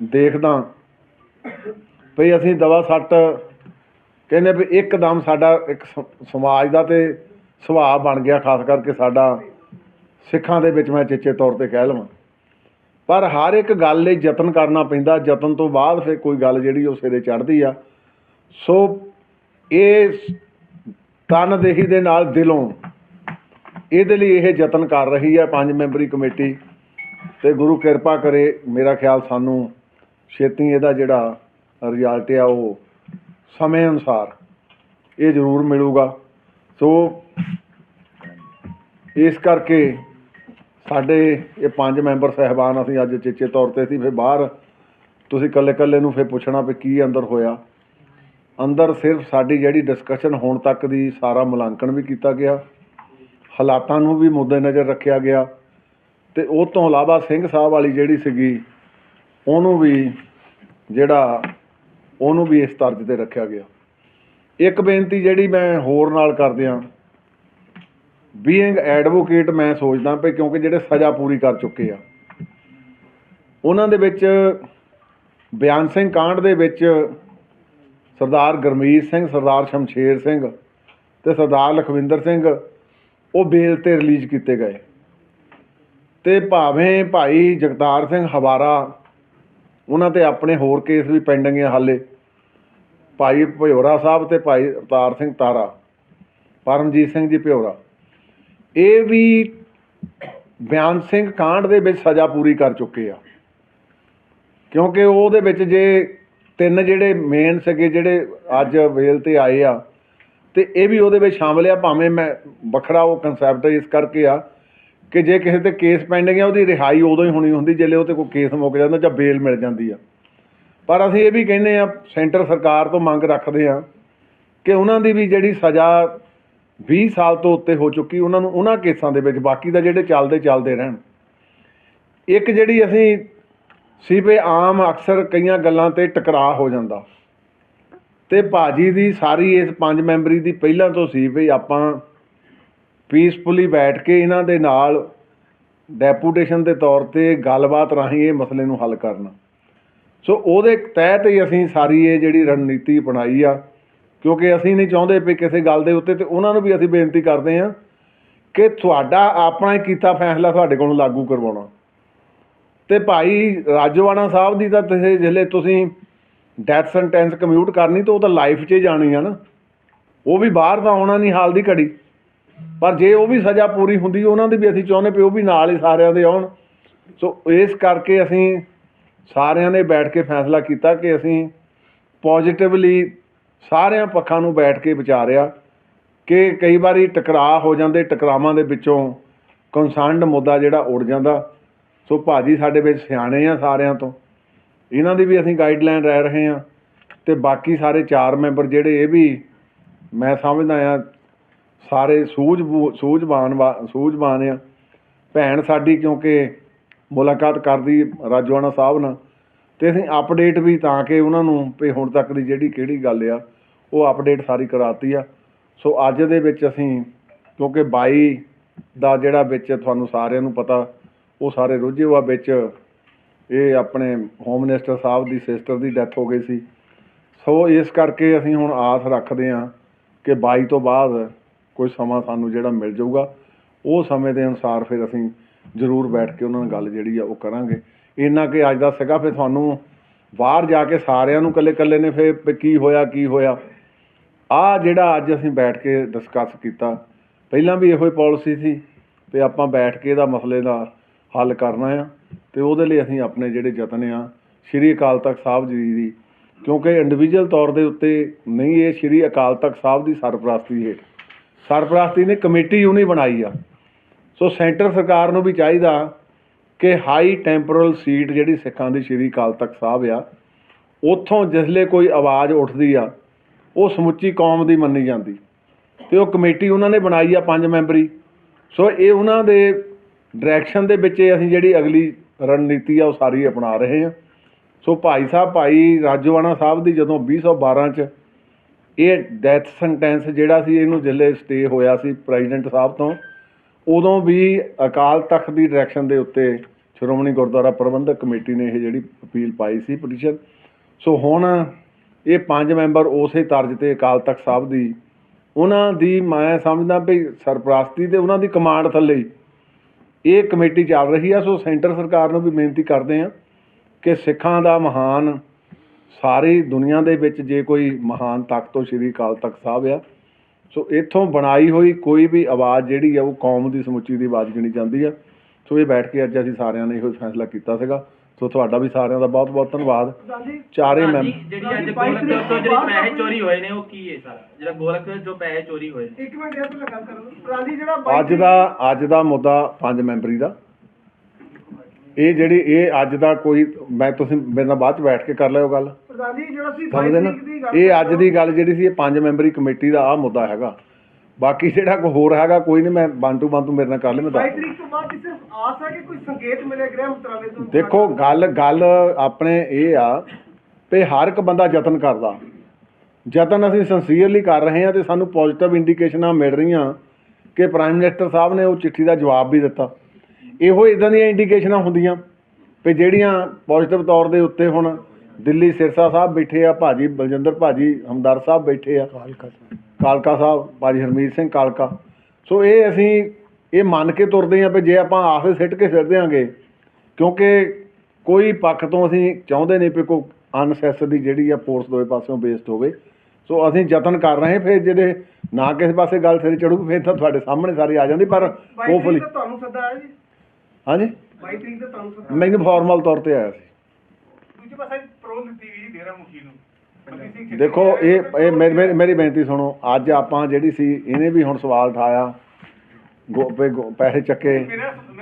ਦੇਖਦਾ ਭਈ ਅਸੀਂ ਦਵਾ ਸੱਟ ਕਹਿੰਦੇ ਵੀ ਇੱਕਦਮ ਸਾਡਾ ਇੱਕ ਸਮਾਜ ਦਾ ਤੇ ਸੁਭਾਅ ਬਣ ਗਿਆ, ਖਾਸ ਕਰਕੇ ਸਾਡਾ ਸਿੱਖਾਂ ਦੇ ਵਿੱਚ ਮੈਂ ਚੇਚੇ ਤੌਰ ਤੇ ਕਹਿ ਲਵਾਂ। ਪਰ ਹਰ ਇੱਕ ਗੱਲ ਲਈ ਯਤਨ ਕਰਨਾ ਪੈਂਦਾ, ਯਤਨ ਤੋਂ ਬਾਅਦ ਫਿਰ ਕੋਈ ਗੱਲ ਜਿਹੜੀ ਉਹ ਸਿਰੇ ਚੜ੍ਹਦੀ ਆ। ਸੋ ਇਹ ਤਨਦੇਹੀ ਦੇ ਨਾਲ ਦਿਲੋਂ। ਇਹਦੇ ਲਈ ਇਹ ਯਤਨ ਕਰ ਰਹੀ ਹੈ ਪੰਜ ਮੈਂਬਰੀ ਕਮੇਟੀ ਤੇ ਗੁਰੂ ਕਿਰਪਾ ਕਰੇ ਮੇਰਾ ਖਿਆਲ ਸਾਨੂੰ ਛੇਤੀ ਇਹਦਾ ਜਿਹੜਾ ਰਿਜ਼ਲਟ ਆ ਉਹ ਸਮੇਂ ਅਨੁਸਾਰ ਇਹ ਜ਼ਰੂਰ ਮਿਲੂਗਾ। ਸੋ ਇਸ ਕਰਕੇ ਸਾਡੇ ਇਹ ਪੰਜ ਮੈਂਬਰ ਸਹਿਬਾਨ ਅਸੀਂ ਅੱਜ ਚੇਚੇ ਤੌਰ ਤੇ ਸੀ, ਫਿਰ ਬਾਹਰ ਤੁਸੀਂ ਇਕੱਲੇ ਇਕੱਲੇ ਨੂੰ ਫਿਰ ਪੁੱਛਣਾ ਵੀ ਕੀ ਅੰਦਰ ਹੋਇਆ। ਅੰਦਰ ਸਿਰਫ ਸਾਡੀ ਜਿਹੜੀ ਡਿਸਕਸ਼ਨ ਹੋਣ ਤੱਕ ਦੀ ਸਾਰਾ ਮੁਲਾਂਕਣ ਵੀ ਕੀਤਾ ਗਿਆ, ਹਾਲਾਤਾਂ ਨੂੰ ਵੀ ਮੁੱਦੇ ਨਜ਼ਰ ਰੱਖਿਆ ਗਿਆ ਤੇ ਉਹ ਤੋਂ ਇਲਾਵਾ ਸਿੰਘ ਸਾਹਿਬ ਵਾਲੀ ਜਿਹੜੀ ਸੀਗੀ, ਉਹਨੂੰ ਵੀ ਜਿਹੜਾ, ਉਹਨੂੰ ਵੀ ਇਸ ਤਰਜ ਤੇ ਰੱਖਿਆ ਗਿਆ। ਇੱਕ ਬੇਨਤੀ ਜਿਹੜੀ ਮੈਂ ਹੋਰ ਨਾਲ ਕਰਦਿਆਂ ਬੀਇੰਗ ਐਡਵੋਕੇਟ ਮੈਂ ਸੋਚਦਾ ਪਈ ਕਿਉਂਕਿ ਜਿਹੜੇ ਸਜ਼ਾ ਪੂਰੀ ਕਰ ਚੁੱਕੇ ਆ। ਉਹਨਾਂ ਦੇ ਵਿੱਚ ਬਿਆਨ ਸਿੰਘ ਕਾਂਡ ਦੇ ਵਿੱਚ ਸਰਦਾਰ ਗਰਮੀਤ ਸਿੰਘ, ਸਰਦਾਰ ਸ਼ਮਸ਼ੇਰ ਸਿੰਘ ਤੇ ਸਰਦਾਰ ਲਖਵਿੰਦਰ ਸਿੰਘ, ਉਹ ਬੇਲ ਤੇ ਰਿਲੀਜ਼ ਕੀਤੇ ਗਏ। ਤੇ ਭਾਵੇਂ ਭਾਈ ਜਗਤਾਰ ਸਿੰਘ ਹਵਾਰਾ, ਉਹਨਾਂ ਤੇ ਆਪਣੇ ਹੋਰ ਕੇਸ ਵੀ ਪੈਂਡਿੰਗ ਹੈ ਹਾਲੇ। ਭਾਈ ਭਿਓਰਾ ਸਾਹਿਬ ਤੇ ਭਾਈ ਅਵਤਾਰ ਸਿੰਘ ਤਾਰਾ, ਪਰਮਜੀਤ ਸਿੰਘ ਜੀ ਭਿਓਰਾ। ਇਹ ਵੀ ਬਿਆਨ ਸਿੰਘ ਕਾਂਡ ਦੇ ਵਿੱਚ ਸਜ਼ਾ ਪੂਰੀ ਕਰ ਚੁੱਕੇ ਆ। ਕਿਉਂਕਿ ਉਹਦੇ ਵਿੱਚ ਜੇ ਤਿੰਨ ਜਿਹੜੇ ਮੇਨ ਸੀਗੇ ਜਿਹੜੇ ਅੱਜ ਵੇਲ ਤੇ ਆਏ ਆ, ਤੇ ਇਹ ਵੀ ਉਹਦੇ ਵਿੱਚ ਸ਼ਾਮਲ ਆ, ਭਾਵੇਂ ਮੈਂ ਵੱਖਰਾ ਉਹ ਕਨਸੈਪਟ ਇਸ ਕਰਕੇ ਆ ਕਿ ਜੇ ਕਿਸੇ ਤੇ ਕੇਸ ਪੈਂਡਿੰਗ ਆ, ਉਹਦੀ ਰਿਹਾਈ ਉਦੋਂ ਹੀ ਹੋਣੀ ਹੁੰਦੀ ਜਦੋਂ ਉਹ ਤੇ ਕੋਈ ਕੇਸ ਮੁੱਕ ਜਾਂਦਾ ਜਾਂ ਬੇਲ ਮਿਲ ਜਾਂਦੀ ਆ। ਪਰ ਅਸੀਂ ਇਹ ਵੀ ਕਹਿੰਦੇ ਆ, ਸੈਂਟਰ ਸਰਕਾਰ ਤੋਂ ਮੰਗ ਰੱਖਦੇ ਆ ਕਿ ਉਹਨਾਂ ਦੀ ਵੀ ਜਿਹੜੀ ਸਜ਼ਾ 20 ਸਾਲ ਤੋਂ ਉੱਤੇ ਹੋ ਚੁੱਕੀ, ਉਹਨਾਂ ਨੂੰ ਉਹਨਾਂ ਕੇਸਾਂ ਦੇ ਵਿੱਚ, ਬਾਕੀ ਦਾ ਜਿਹੜੇ ਚੱਲਦੇ ਚੱਲਦੇ ਰਹਿਣ। ਇੱਕ ਜਿਹੜੀ ਅਸੀਂ ਸੀ ਵੀ ਆਮ ਅਕਸਰ ਕਈਆਂ ਗੱਲਾਂ ਤੇ ਟਕਰਾਅ ਹੋ ਜਾਂਦਾ। ਤੇ ਭਾਜੀ ਦੀ ਸਾਰੀ ਇਸ ਪੰਜ ਮੈਂਬਰੀ ਦੀ ਪਹਿਲਾਂ ਤੋਂ ਸੀ ਵੀ ਆਪਾਂ ਪੀਸਫੁਲੀ ਬੈਠ ਕੇ ਇਹਨਾਂ ਦੇ ਨਾਲ ਡੈਪੂਟੇਸ਼ਨ ਦੇ ਤੌਰ ਤੇ ਗੱਲਬਾਤ ਰਾਹੀਂ ਇਹ ਮਸਲੇ ਨੂੰ ਹੱਲ ਕਰਨਾ। ਸੋ ਉਹਦੇ ਤਹਿਤ ਹੀ ਅਸੀਂ ਸਾਰੀ ਇਹ ਜਿਹੜੀ ਰਣਨੀਤੀ ਅਪਣਾਈ ਆ, ਕਿਉਂਕਿ ਅਸੀਂ ਨਹੀਂ ਚਾਹੁੰਦੇ ਵੀ ਕਿਸੇ ਗੱਲ ਦੇ ਉੱਤੇ ਤੇ ਉਹਨਾਂ ਨੂੰ ਵੀ ਅਸੀਂ ਬੇਨਤੀ ਕਰਦੇ ਹਾਂ ਕਿ ਤੁਹਾਡਾ ਆਪਣਾ ਹੀ ਕੀਤਾ ਫੈਸਲਾ ਤੁਹਾਡੇ ਕੋਲੋਂ ਲਾਗੂ ਕਰਵਾਉਣਾ। ਤੇ ਭਾਈ ਰਾਜਵਾਨਾ ਸਾਹਿਬ ਦੀ ਤਾਂ ਤੁਸੀਂ ਜਿਹੜੇ ਤੁਸੀਂ ਡੈਥ ਸੈਂਟੈਂਸ ਕਮਿਊਟ ਕਰਨੀ ਤਾਂ ਉਹ ਤਾਂ ਲਾਈਫ 'ਚ ਹੀ ਜਾਣੀ ਆ ਨਾ। ਉਹ ਵੀ ਬਾਹਰ ਤਾਂ ਆਉਣਾ ਨਹੀਂ, ਹਾਲ ਦੀ ਘੜੀ। ਪਰ ਜੇ ਉਹ ਵੀ ਸਜ਼ਾ ਪੂਰੀ ਹੁੰਦੀ, ਉਹਨਾਂ ਦੀ ਵੀ ਅਸੀਂ ਚਾਹੁੰਦੇ ਵੀ ਉਹ ਵੀ ਨਾਲ ਹੀ ਸਾਰਿਆਂ ਦੇ ਆਉਣ। ਸੋ ਇਸ ਕਰਕੇ ਅਸੀਂ ਸਾਰਿਆਂ ਨੇ ਬੈਠ ਕੇ ਫੈਸਲਾ ਕੀਤਾ ਕਿ ਅਸੀਂ ਪੋਜੀਟਿਵਲੀ ਸਾਰਿਆਂ ਪੱਖਾਂ ਨੂੰ ਬੈਠ ਕੇ ਵਿਚਾਰਿਆ ਕਿ ਕਈ ਵਾਰੀ ਟਕਰਾਅ ਹੋ ਜਾਂਦੇ, ਟਕਰਾਵਾਂ ਦੇ ਵਿੱਚੋਂ ਕਨਸਰਨਡ ਮੁੱਦਾ ਜਿਹੜਾ ਉੱਡ ਜਾਂਦਾ। ਸੋ ਭਾਜੀ ਸਾਡੇ ਵਿੱਚ ਸਿਆਣੇ ਆ ਸਾਰਿਆਂ ਤੋਂ। ਇਹਨਾਂ ਦੀ ਵੀ ਅਸੀਂ ਗਾਈਡਲਾਈਨ ਰਹਿ ਰਹੇ ਹਾਂ ਤੇ ਬਾਕੀ ਸਾਰੇ ਚਾਰ ਮੈਂਬਰ ਜਿਹੜੇ ਇਹ ਵੀ ਮੈਂ ਸਮਝਦਾ ਆ, ਸਾਰੇ ਸੂਝ ਸੂਝਵਾਨ ਵਾ- ਸੂਝਵਾਨ ਆ। ਭੈਣ ਸਾਡੀ ਕਿਉਂਕਿ ਮੁਲਾਕਾਤ ਕਰਦੀ ਰਾਜਵਾਨਾ ਸਾਹਿਬ ਨਾਲ। ਤੇ ਅਸੀਂ ਅਪਡੇਟ ਵੀ ਤਾਂ ਕਿ ਉਹਨਾਂ ਨੂੰ ਵੀ ਹੁਣ ਤੱਕ ਦੀ ਜਿਹੜੀ ਕਿਹੜੀ ਗੱਲ ਆ, ਉਹ ਅਪਡੇਟ ਸਾਰੀ ਕਰਾਤੀ ਆ। ਸੋ ਅੱਜ ਦੇ ਵਿੱਚ ਅਸੀਂ ਕਿਉਂਕਿ 22 ਦਾ ਜਿਹੜਾ ਵਿੱਚ ਤੁਹਾਨੂੰ ਸਾਰਿਆਂ ਨੂੰ ਪਤਾ ਉਹ ਸਾਰੇ ਰੁੱਝੇ ਹੋਆ ਵਿੱਚ ਇਹ ਆਪਣੇ ਹੋਮ ਮਿਨਿਸਟਰ ਸਾਹਿਬ ਦੀ ਸਿਸਟਰ ਦੀ ਡੈਥ ਹੋ ਗਈ ਸੀ। ਸੋ ਇਸ ਕਰਕੇ ਅਸੀਂ ਹੁਣ ਆਸ ਰੱਖਦੇ ਹਾਂ ਕਿ 22 ਤੋਂ ਬਾਅਦ ਕੋਈ ਸਮਾਂ ਸਾਨੂੰ ਜਿਹੜਾ ਮਿਲ ਜਾਊਗਾ, ਉਹ ਸਮੇਂ ਦੇ ਅਨੁਸਾਰ ਫਿਰ ਅਸੀਂ ਜ਼ਰੂਰ ਬੈਠ ਕੇ ਉਹਨਾਂ ਨਾਲ ਗੱਲ ਜਿਹੜੀ ਆ ਉਹ ਕਰਾਂਗੇ। ਇੰਨਾ ਕਿ ਅੱਜ ਦਾ ਸੀਗਾ, ਫਿਰ ਤੁਹਾਨੂੰ ਬਾਹਰ ਜਾ ਕੇ ਸਾਰਿਆਂ ਨੂੰ ਇਕੱਲੇ ਇਕੱਲੇ ਨੇ ਫਿਰ ਵੀ ਕੀ ਹੋਇਆ ਕੀ ਹੋਇਆ। ਆ ਜਿਹੜਾ ਅੱਜ ਅਸੀਂ ਬੈਠ ਕੇ ਡਿਸਕਸ ਕੀਤਾ, ਪਹਿਲਾਂ ਵੀ ਇਹੋ ਹੀ ਪਾਲਿਸੀ ਸੀ ਤੇ ਆਪਾਂ ਬੈਠ ਕੇ ਇਹਦਾ ਮਸਲੇ ਦਾ ਹੱਲ ਕਰਨਾ ਆ। ਤੇ ਉਹਦੇ ਲਈ ਅਸੀਂ ਆਪਣੇ ਜਿਹੜੇ ਯਤਨ ਆ, ਸ਼੍ਰੀ ਅਕਾਲ ਤਖਤ ਸਾਹਿਬ ਜੀ ਦੀ, ਕਿਉਂਕਿ ਇੰਡੀਵਿਜੂਅਲ ਤੌਰ ਦੇ ਉੱਤੇ ਨਹੀਂ, ਇਹ ਸ਼੍ਰੀ ਅਕਾਲ ਤਖਤ ਸਾਹਿਬ ਦੀ ਸਰਪ੍ਰਸਤੀ ਹੇਠ। ਸਰਪ੍ਰਸਤੀ ਨੇ ਕਮੇਟੀ ਉਹਨੇ ਬਣਾਈ ਆ। ਸੋ ਸੈਂਟਰ ਸਰਕਾਰ ਨੂੰ ਵੀ ਚਾਹੀਦਾ ਕਿ ਹਾਈ ਟੈਂਪੋਰਲ ਸੀਟ ਜਿਹੜੀ ਸਿੱਖਾਂ ਦੀ ਸ਼੍ਰੀ ਅਕਾਲ ਤਖਤ ਸਾਹਿਬ ਆ, ਉੱਥੋਂ ਜਿਸਲੇ ਕੋਈ ਆਵਾਜ਼ ਉੱਠਦੀ ਆ, ਉਹ ਸਮੁੱਚੀ ਕੌਮ ਦੀ ਮੰਨੀ ਜਾਂਦੀ। ਤੇ ਉਹ ਕਮੇਟੀ ਉਹਨਾਂ ਨੇ ਬਣਾਈ ਆ, ਪੰਜ ਮੈਂਬਰੀ। ਸੋ ਇਹ ਉਹਨਾਂ ਦੇ ਡਾਇਰੈਕਸ਼ਨ ਦੇ ਵਿੱਚ ਇਹ ਅਸੀਂ ਜਿਹੜੀ ਅਗਲੀ ਰਣਨੀਤੀ ਆ ਉਹ ਸਾਰੀ ਅਪਣਾ ਰਹੇ ਹਾਂ। ਸੋ ਭਾਈ ਸਾਹਿਬ, ਭਾਈ ਰਾਜੋਆਣਾ ਸਾਹਿਬ ਦੀ ਜਦੋਂ 2012 ਚ ਇਹ ਡੈਥ ਸੈਂਟੈਂਸ ਜਿਹੜਾ ਸੀ, ਇਹਨੂੰ ਜਿੱਲੇ ਸਟੇ ਹੋਇਆ ਸੀ ਪ੍ਰੈਜ਼ੀਡੈਂਟ ਸਾਹਿਬ ਤੋਂ, ਉਦੋਂ ਵੀ ਅਕਾਲ ਤਖਤ ਦੀ ਡਾਇਰੈਕਸ਼ਨ ਦੇ ਉੱਤੇ ਸ਼੍ਰੋਮਣੀ ਗੁਰਦੁਆਰਾ ਪ੍ਰਬੰਧਕ ਕਮੇਟੀ ਨੇ ਇਹ ਜਿਹੜੀ ਅਪੀਲ ਪਾਈ ਸੀ ਪਟੀਸ਼ਨ ਸੋ ਹੁਣ ਇਹ ਪੰਜ ਮੈਂਬਰ ਉਸੇ ਤਰਜ਼ ਤੇ ਅਕਾਲ ਤਖਤ ਸਾਹਿਬ ਦੀ, ਉਹਨਾਂ ਦੀ ਮੈਂ ਸਮਝਦਾ ਵੀ ਸਰਪ੍ਰਸਤੀ ਤੇ ਉਹਨਾਂ ਦੀ ਕਮਾਂਡ ਥੱਲੇ ਹੀ ਇਹ ਕਮੇਟੀ ਚੱਲ ਰਹੀ ਆ, ਸੋ ਸੈਂਟਰ ਸਰਕਾਰ ਨੂੰ ਵੀ ਬੇਨਤੀ ਕਰਦੇ ਆ ਕਿ ਸਿੱਖਾਂ ਦਾ ਮਹਾਨ ਸਾਰੀ ਦੁਨੀਆ ਦੇ ਵਿੱਚ ਜੇ ਕੋਈ ਮਹਾਨ ਤਖਤ ਤੋਂ ਸ਼੍ਰੀ ਅਕਾਲ ਤਖਤ ਸਾਹਿਬ ਆ, ਸੋ ਇੱਥੋਂ ਬਣਾਈ ਹੋਈ ਕੋਈ ਵੀ ਆਵਾਜ਼ ਜਿਹੜੀ ਆ, ਉਹ ਕੌਮ ਦੀ ਸਮੁੱਚੀ ਦੀ ਆਵਾਜ਼ ਗਿਣੀ ਜਾਂਦੀ ਆ। ਸੋ ਇਹ ਬੈਠ ਕੇ ਅੱਜ ਅਸੀਂ ਸਾਰਿਆਂ ਨੇ ਇਹੋ ਫੈਸਲਾ ਕੀਤਾ ਸੀਗਾ। ਸੋ ਤੁਹਾਡਾ ਵੀ ਸਾਰਿਆਂ ਦਾ ਬਹੁਤ ਬਹੁਤ ਧੰਨਵਾਦ। ਚਾਰੇ ਮੈਂਬਰ ਜਿਹੜੀ ਅੱਜ ਗੋਲਕ ਤੋਂ ਜਿਹੜੇ ਪੈਸੇ ਚੋਰੀ ਹੋਏ ਨੇ ਉਹ ਕੀ ਹੈ ਸਰ? ਜਿਹੜਾ ਗੋਲਕ ਜੋ ਪੈਸੇ ਚੋਰੀ ਹੋਏ ਨੇ। ਇੱਕ ਮਿੰਟ ਯਾਰ ਪਹਿਲਾਂ ਗੱਲ ਕਰਨ ਦਿਓ। ਪ੍ਰਾਲੀ ਜਿਹੜਾ ਬਾਈ ਅੱਜ ਦਾ ਅੱਜ ਦਾ ਮੁੱਦਾ ਪੰਜ ਮੈਂਬਰੀ ਦਾ। ਇਹ ਜਿਹੜੀ ਇਹ ਅੱਜ ਦਾ ਕੋਈ ਮੈਂ ਤੁਸੀਂ ਮੇਰੇ ਨਾਲ ਬਾਅਦ ਚ ਬੈਠ ਕੇ ਕਰ ਲਿਓ ਗੱਲ। ਪ੍ਰਧਾਨ ਜੀ ਜਿਹੜਾ ਸੀ ਸਮਝਦੇ ਨਾ? ਤਰੀਕ ਦੀ ਗੱਲ ਇਹ ਅੱਜ ਦੀ ਗੱਲ ਜਿਹੜੀ ਸੀ ਇਹ ਪੰਜ ਮੈਂਬਰੀ ਕਮੇਟੀ ਦਾ ਆ ਮੁੱਦਾ ਹੈਗਾ। ਬਾਕੀ ਜਿਹੜਾ ਕੋਈ ਹੋਰ ਹੈਗਾ ਕੋਈ ਨਹੀਂ ਮੈਂ ਬੰਟੂ ਬੰਟੂ ਮੇਰੇ ਨਾਲ ਕਰ ਲੈ ਮੈਂ 22 ਦੱਸ ਤਰੀਕ ਤੋਂ ਬਾਅਦ ਸਿਰਫ ਆਸ ਹੈ ਕਿ ਕੋਈ ਸੰਕੇਤ ਮਿਲੇ ਗ੍ਰਹਿ ਮੰਤਰਾਲੇ ਤੋਂ? ਦੇਖੋ ਗੱਲ ਗੱਲ ਆਪਣੇ ਇਹ ਆ ਵੀ ਹਰ ਇੱਕ ਬੰਦਾ ਯਤਨ ਕਰਦਾ। ਯਤਨ ਅਸੀਂ ਸਿੰਸੀਅਰਲੀ ਕਰ ਰਹੇ ਹਾਂ ਤੇ ਸਾਨੂੰ ਪੋਜ਼ਿਟਿਵ ਇੰਡੀਕੇਸ਼ਨਾਂ ਮਿਲ ਰਹੀਆਂ ਕਿ ਪ੍ਰਾਈਮ ਮਿਨਿਸਟਰ ਸਾਹਿਬ ਨੇ ਉਹ ਚਿੱਠੀ ਦਾ ਜਵਾਬ ਵੀ ਦਿੱਤਾ। ਇਹੋ ਇਦਾਂ ਦੀਆਂ ਇੰਡੀਕੇਸ਼ਨਾਂ ਹੁੰਦੀਆਂ ਵੀ ਜਿਹੜੀਆਂ ਪੋਜ਼ਿਟਿਵ ਤੌਰ ਦੇ ਉੱਤੇ ਹੁਣ ਦਿੱਲੀ ਸਿਰਸਾ ਸਾਹਿਬ ਬੈਠੇ ਆ ਭਾਜੀ ਬਲਜਿੰਦਰ ਭਾਜੀ ਹਮਦਰ ਸਾਹਿਬ ਬੈਠੇ ਆ। ਕਾਲਕਾ ਸਾਹਿਬ ਭਾਜੀ ਹਰਮੀਤ ਸਿੰਘ ਕਾਲਕਾ। ਸੋ ਇਹ ਅਸੀਂ ਇਹ ਮੰਨ ਕੇ ਤੁਰਦੇ ਹਾਂ ਵੀ ਜੇ ਆਪਾਂ ਆਸੇ ਸਿੱਟ ਕੇ ਸਿਰ ਦਿਆਂਗੇ ਕਿਉਂਕਿ ਕੋਈ ਪੱਖ ਤੋਂ ਅਸੀਂ ਚਾਹੁੰਦੇ ਨਹੀਂ ਵੀ ਕੋਈ ਅਨਸੈਸਰੀ ਜਿਹੜੀ ਆ ਫੋਰਸ ਦੋਵੇਂ ਪਾਸਿਓਂ ਬੇਸਡ ਹੋਵੇ। ਸੋ ਅਸੀਂ ਯਤਨ ਕਰ ਰਹੇ ਫਿਰ ਜਿਹੜੇ ਨਾ ਕਿਸੇ ਪਾਸੇ ਗੱਲ ਸਿਰ ਚੜੂਗੀ ਫਿਰ ਤਾਂ ਤੁਹਾਡੇ ਸਾਹਮਣੇ ਸਾਰੀ ਆ ਜਾਂਦੀ ਪਰ 22 ਹੋਪਫੁਲੀ ਤੁਹਾਨੂੰ ਸੱਦਾ ਆਇਆ ਜੀ। ਹਾਂਜੀ? 22 ਤਰੀਕ ਤੋਂ ਤੁਹਾਨੂੰ ਸੱਦਾ ਮੈਨੂੰ ਫਾਰਮਲ ਤੌਰ ਤੇ ਆਇਆ ਸੀ। ਦੂਜੇ ਪਾਸੇ ਪ੍ਰੋਲ ਦਿੱਤੀ ਗਈ ਡੇਰਾ ਮੁਖੀ ਨੂੰ। ਦੇਖੋ ਇਹ ਇਹ ਮੇਰੀ- ਮੇਰੀ ਮੇਰੀ ਬੇਨਤੀ ਸੁਣੋ ਅੱਜ ਆਪਾਂ ਜਿਹੜੀ ਸੀ ਇਹਨੇ ਵੀ ਹੁਣ ਸਵਾਲ ਉਠਾਇਆ ਗੋ- ਵੀ ਗੋ- ਪੈਸੇ ਚੱਕੇ।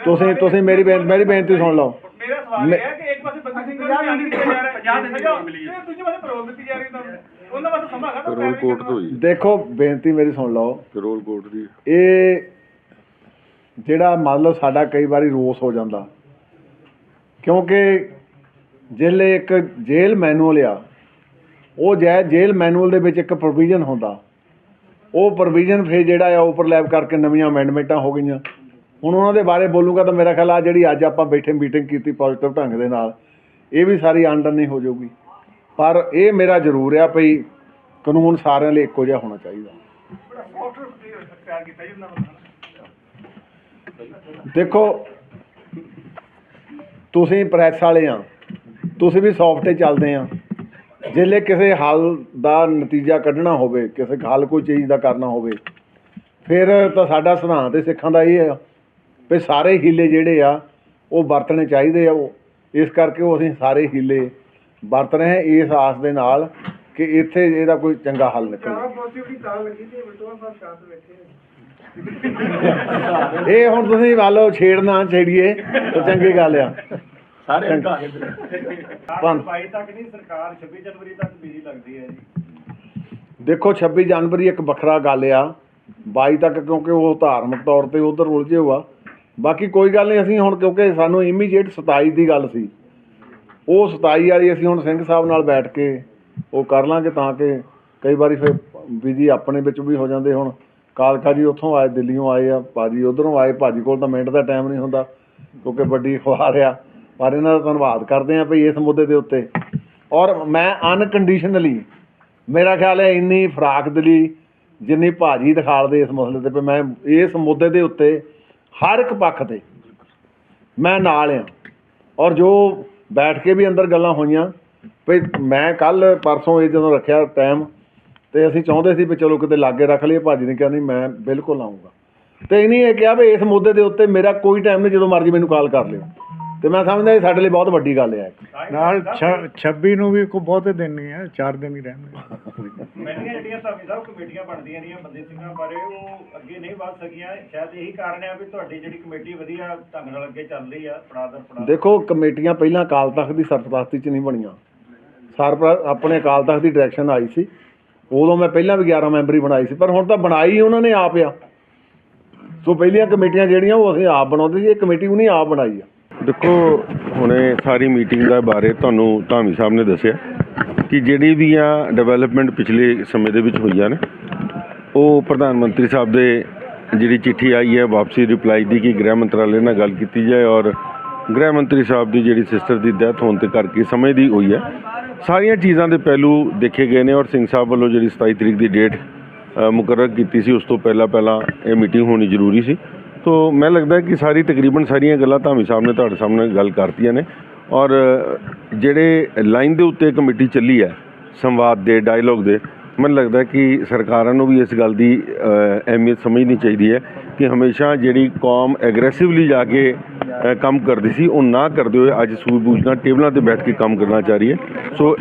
ਤੁਸੀਂ ਤੁਸੀਂ ਮੇਰੀ ਬੇਨ- ਮੇਰੀ ਬੇਨਤੀ ਸੁਣ ਲਓ। ਮੇਰਾ ਸਵਾਲ ਮੈਂ- ਇਹ ਹੈ ਕਿ ਇੱਕ ਪਾਸੇ ਬੰਦੀ ਸਿੰਘ ਨੂੰ ਬਿਆਨ ਦਿੱਤਾ ਜਾ ਰਿਹਾ ਹੈ 50 ਦਿਨ ਮਿਲੀ। ਹੈ ਦੂਜੇ ਪਾਸੇ ਪ੍ਰੋਲ ਦਿੱਤੀ ਜਾ ਰਹੀ ਹੈ ਤੁਹਾਨੂੰ। ਉਹਨਾਂ ਪਾਸੇ ਸਮਾਂ ਹੈਗਾ ਤਾਂ ਰੋਲ ਕੋਰਟ ਤੋਂ ਹੋਈ ਦੇਖੋ ਬੇਨਤੀ ਮੇਰੀ ਸੁਣ ਲਓ। ਰੋਲ ਕੋਰਟ ਦੀ। ਇਹ ਜਿਹੜਾ ਮੰਨ ਲਓ ਸਾਡਾ ਕਈ ਵਾਰੀ ਰੋਸ ਹੋ ਜਾਂਦਾ। ਕਿਉਂਕਿ ਜਿਹੜੇ ਇੱਕ ਜੇਲ ਮੈਨੂਅਲ ਆ ਉਹ ਜੈ ਜੇਲ੍ਹ ਮੈਨੂਅਲ ਦੇ ਵਿੱਚ ਇੱਕ ਪ੍ਰੋਵੀਜ਼ਨ ਹੁੰਦਾ। ਉਹ ਪ੍ਰੋਵੀਜ਼ਨ ਫਿਰ ਜਿਹੜਾ ਆ ਓਵਰਲੈਪ ਕਰਕੇ ਨਵੀਆਂ ਅਮੈਂਡਮੈਂਟਾਂ ਹੋ ਗਈਆਂ। ਹੁਣ ਉਹਨਾਂ ਦੇ ਬਾਰੇ ਬੋਲੂਗਾ ਤਾਂ ਮੇਰਾ ਖਿਆਲ ਆ ਜਿਹੜੀ ਅੱਜ ਆਪਾਂ ਬੈਠੇ ਮੀਟਿੰਗ ਕੀਤੀ ਪੋਜ਼ਿਟਿਵ ਢੰਗ ਦੇ ਨਾਲ, ਇਹ ਵੀ ਸਾਰੀ ਅੰਡਰ ਨਹੀਂ ਹੋ ਜਾਊਗੀ। ਪਰ ਇਹ ਮੇਰਾ ਜ਼ਰੂਰ ਆ ਭਈ ਕਾਨੂੰਨ ਸਾਰਿਆਂ ਲਈ ਇੱਕੋ ਜਿਹਾ ਹੋਣਾ ਚਾਹੀਦਾ। ਦੇਖੋ, ਤੁਸੀਂ ਪ੍ਰੈਸ ਵਾਲੇ ਆ, ਤੁਸੀਂ ਵੀ ਸੌਫਟੇ ਚੱਲਦੇ ਆ। ਜਿੱਲੇ ਕਿਸੇ ਹੱਲ ਦਾ ਨਤੀਜਾ ਕੱਢਣਾ ਹੋਵੇ ਕਿਸੇ ਹੱਲ ਕੋਈ ਚੀਜ਼ ਦਾ ਕਰਨਾ ਹੋਵੇ ਫਿਰ ਤਾਂ ਸਾਡਾ ਸਿਧਾਂਤ ਤੇ ਸਿੱਖਾਂ ਦਾ ਇਹ ਆ। ਵੀ ਸਾਰੇ ਹੀਲੇ ਜਿਹੜੇ ਆ ਉਹ ਵਰਤਣੇ ਚਾਹੀਦੇ ਆ ਉਹ। ਇਸ ਕਰਕੇ ਉਹ ਅਸੀਂ ਸਾਰੇ ਹੀਲੇ ਵਰਤ ਰਹੇ ਹਾਂ ਇਸ ਆਸ ਦੇ ਨਾਲ ਕਿ ਇੱਥੇ ਇਹਦਾ ਕੋਈ ਚੰਗਾ ਹੱਲ ਨਿਕਲੇ। ਇਹ ਹੁਣ ਤੁਸੀਂ ਲਓ ਛੇੜਨਾ ਛੇੜੀਏ ਤਾਂ ਚੰਗੀ ਗੱਲ ਆ। ਸਾਰੇ ਪੰਜ। ਬਾਈ ਤੱਕ ਨਹੀਂ ਸਰਕਾਰ 26 ਜਨਵਰੀ ਤੱਕ ਬਿਜ਼ੀ ਲੱਗਦੀ ਹੈ ਜੀ। ਦੇਖੋ 26 ਜਨਵਰੀ ਇੱਕ ਵੱਖਰਾ ਗੱਲ ਆ। 22 ਤੱਕ ਕਿਉਂਕਿ ਉਹ ਧਾਰਮਿਕ ਤੌਰ ਤੇ ਉਧਰ ਉਲਝੇ ਹੋਆ। ਬਾਕੀ ਕੋਈ ਗੱਲ ਨਹੀਂ ਅਸੀਂ ਹੁਣ ਕਿਉਂਕਿ ਸਾਨੂੰ ਇਮੀਡੀਏਟ 27 ਦੀ ਗੱਲ ਸੀ। ਉਹ 27 ਵਾਲੀ ਅਸੀਂ ਹੁਣ ਸਿੰਘ ਸਾਹਿਬ ਨਾਲ ਬੈਠ ਕੇ ਉਹ ਕਰ ਲਾਂਗੇ ਤਾਂ ਕਿ ਕਈ ਵਾਰੀ ਫਿਰ ਬਿਜ਼ੀ ਆਪਣੇ ਵਿੱਚ ਵੀ ਹੋ ਜਾਂਦੇ ਹੁਣ। ਕਾਲਕਾ ਜੀ ਉੱਥੋਂ ਆਏ ਦਿੱਲੀੋਂ ਆਏ ਆ ਭਾਜੀ ਉਧਰੋਂ ਆਏ। ਭਾਜੀ ਕੋਲ ਤਾਂ ਮਿੰਟ ਦਾ ਟਾਈਮ ਨਹੀਂ ਹੁੰਦਾ ਕਿਉਂਕਿ ਵੱਡੀ ਅਖਬਾਰ ਆ। ਪਰ ਇਹਨਾਂ ਦਾ ਧੰਨਵਾਦ ਕਰਦੇ ਹਾਂ ਭਈ ਇਸ ਮੁੱਦੇ ਦੇ ਉੱਤੇ। ਔਰ ਮੈਂ ਅਨਕੰਡੀਸ਼ਨਲੀ ਮੇਰਾ ਖਿਆਲ ਹੈ ਇੰਨੀ ਫਰਾਕ ਦਿਲੀ, ਜਿੰਨੀ ਭਾਜੀ ਦਿਖਾਲਦੇ ਇਸ ਮਸਲੇ ਤੇ ਵੀ ਮੈਂ ਇਸ ਮੁੱਦੇ ਦੇ ਉੱਤੇ ਹਰ ਇੱਕ ਪੱਖ ਤੇ ਮੈਂ ਨਾਲ ਆ ਔਰ ਜੋ ਬੈਠ ਕੇ ਵੀ ਅੰਦਰ ਗੱਲਾਂ ਹੋਈਆਂ ਵੀ ਮੈਂ ਕੱਲ ਪਰਸੋਂ ਇਹ ਜਦੋਂ ਰੱਖਿਆ ਟਾਈਮ ਤੇ ਅਸੀਂ ਚਾਹੁੰਦੇ ਸੀ ਵੀ ਚਲੋ ਕਿਤੇ ਲਾਗੇ ਰੱਖ ਲਈਏ, ਭਾਜੀ ਨੇ ਕਿਹਾ ਨਹੀਂ, ਮੈਂ ਬਿਲਕੁਲ ਆਉਂਗਾ ਤੇ ਇਹਨੇ ਇਹ ਕਿਹਾ ਵੀ ਇਸ ਮੁੱਦੇ ਦੇ ਉੱਤੇ ਮੇਰਾ ਕੋਈ ਟਾਈਮ ਨਹੀਂ, ਜਦੋਂ ਮਰਜ਼ੀ ਮੈਨੂੰ ਕਾਲ ਕਰ ਲਿਓ। ਤੇ ਮੈਂ ਸਮਝਦਾ ਇਹ ਸਾਡੇ ਲਈ ਬਹੁਤ ਵੱਡੀ ਗੱਲ ਹੈ। ਨਾਲ 26 ਨੂੰ ਵੀ ਕੋਈ ਬਹੁਤੇ ਦਿਨ ਨਹੀਂ ਹੈ 4 ਦਿਨ ਹੀ ਰਹਿਣਗੇ। ਮੈਨੀਆਂ ਜਿਹੜੀਆਂ ਧਾਮੀ ਸਾਹਿਬ ਕਮੇਟੀਆਂ ਬਣਦੀਆਂ ਰਹੀਆਂ ਬੰਦੇ ਸਿੰਘਾਂ ਬਾਰੇ ਉਹ ਅੱਗੇ ਨਹੀਂ ਵੱਧ ਸਕੀਆਂ। ਸ਼ਾਇਦ ਇਹੀ ਕਾਰਨ ਹੈ ਵੀ ਤੁਹਾਡੀ ਜਿਹੜੀ ਕਮੇਟੀ ਵਧੀਆ ਢੰਗ ਨਾਲ ਅੱਗੇ ਚੱਲ ਰਹੀ ਆ ਪੜਾਦਰ ਪੜਾ ਦੇਖੋ ਕਮੇਟੀਆਂ ਪਹਿਲਾਂ ਅਕਾਲ ਤਖਤ ਦੀ ਸਰਪ੍ਰਸਤੀ 'ਚ ਨਹੀਂ ਬਣੀਆਂ। ਸਰਪ੍ਰ ਆਪਣੇ ਅਕਾਲ ਤਖਤ ਦੀ ਡਾਇਰੈਕਸ਼ਨ ਆਈ ਸੀ। ਉਦੋਂ ਮੈਂ ਪਹਿਲਾਂ ਵੀ 11 ਮੈਂਬਰੀ ਬਣਾਈ ਸੀ ਪਰ ਹੁਣ ਤਾਂ ਬਣਾਈ ਉਹਨਾਂ ਨੇ ਆਪ ਆ। ਸੋ ਪਹਿਲੀਆਂ ਕਮੇਟੀਆਂ ਜਿਹੜੀਆਂ ਉਹ ਅਸੀਂ ਆਪ ਬਣਾਉਂਦੇ ਸੀ। ਇਹ ਕਮੇਟੀ ਉਹਨੇ ਆਪ ਬਣਾਈ ਆ। ਦੇਖੋ ਹੁਣੇ ਸਾਰੀ ਮੀਟਿੰਗ ਦਾ ਬਾਰੇ ਤੁਹਾਨੂੰ ਧਾਮੀ ਸਾਹਿਬ ਨੇ ਦੱਸਿਆ ਕਿ ਜਿਹੜੀ ਵੀ ਆ ਡਿਵੈਲਪਮੈਂਟ ਪਿਛਲੇ ਸਮੇਂ ਦੇ ਵਿੱਚ ਹੋਈਆਂ ਨੇ ਉਹ ਪ੍ਰਧਾਨ ਮੰਤਰੀ ਸਾਹਿਬ ਦੇ ਜਿਹੜੀ ਚਿੱਠੀ ਆਈ ਹੈ ਵਾਪਸੀ ਰਿਪਲਾਈ ਦੀ ਕਿ ਗ੍ਰਹਿ ਮੰਤਰਾਲੇ ਨਾਲ ਗੱਲ ਕੀਤੀ ਜਾਏ ਔਰ ਗ੍ਰਹਿ ਮੰਤਰੀ ਸਾਹਿਬ ਦੀ ਜਿਹੜੀ ਸਿਸਟਰ ਦੀ ਡੈਥ ਹੋਣ ਤੇ ਕਰਕੇ ਸਮੇਂ ਦੀ ਹੋਈ ਹੈ। ਸਾਰੀਆਂ ਚੀਜ਼ਾਂ ਦੇ ਪਹਿਲੂ ਦੇਖੇ ਗਏ ਨੇ ਔਰ ਸਿੰਘ ਸਾਹਿਬ ਵੱਲੋਂ ਜਿਹੜੀ 27 ਤਰੀਕ ਦੀ ਡੇਟ ਅ, ਮੁਕਰਰ ਕੀਤੀ ਸੀ ਉਸ ਤੋਂ ਪਹਿਲਾਂ ਪਹਿਲਾਂ ਇਹ ਮੀਟਿੰਗ ਹੋਣੀ ਜ਼ਰੂਰੀ ਸੀ। ਤੋ ਮੈਂ ਲੱਗਦਾ ਕਿ ਸਾਰੀ ਤਕਰੀਬਨ ਸਾਰੀਆਂ ਗੱਲਾਂ ਧਾਮੀ ਸਾਹਿਬ ਨੇ ਤੁਹਾਡੇ ਸਾਹਮਣੇ ਗੱਲ ਕਰਤੀਆਂ ਨੇ ਔਰ ਜਿਹੜੇ ਲਾਈਨ ਦੇ ਉੱਤੇ ਕਮੇਟੀ ਚੱਲੀ ਹੈ ਸੰਵਾਦ ਦੇ ਡਾਇਲੋਗ ਦੇ ਮੈਨੂੰ ਲੱਗਦਾ ਕਿ ਸਰਕਾਰਾਂ ਨੂੰ ਵੀ ਇਸ ਗੱਲ ਦੀ ਅਹਿਮੀਅਤ ਸਮਝਣੀ ਚਾਹੀਦੀ ਹੈ ਕਿ ਹਮੇਸ਼ਾ ਜਿਹੜੀ ਕੌਮ ਐਗਰੈਸਿਵਲੀ ਜਾ ਕੇ ਕੰਮ ਕਰਦੀ ਸੀ ਉਹ ਨਾ ਕਰਦੇ ਹੋਏ ਅੱਜ ਸੂਝ-ਬੂਝ ਨਾਲ ਟੇਬਲਾਂ ਤੇ ਬੈਠ ਕੇ ਕੰਮ ਕਰਨਾ ਚਾਹ ਰਹੀ ਹੈ। ਸੋ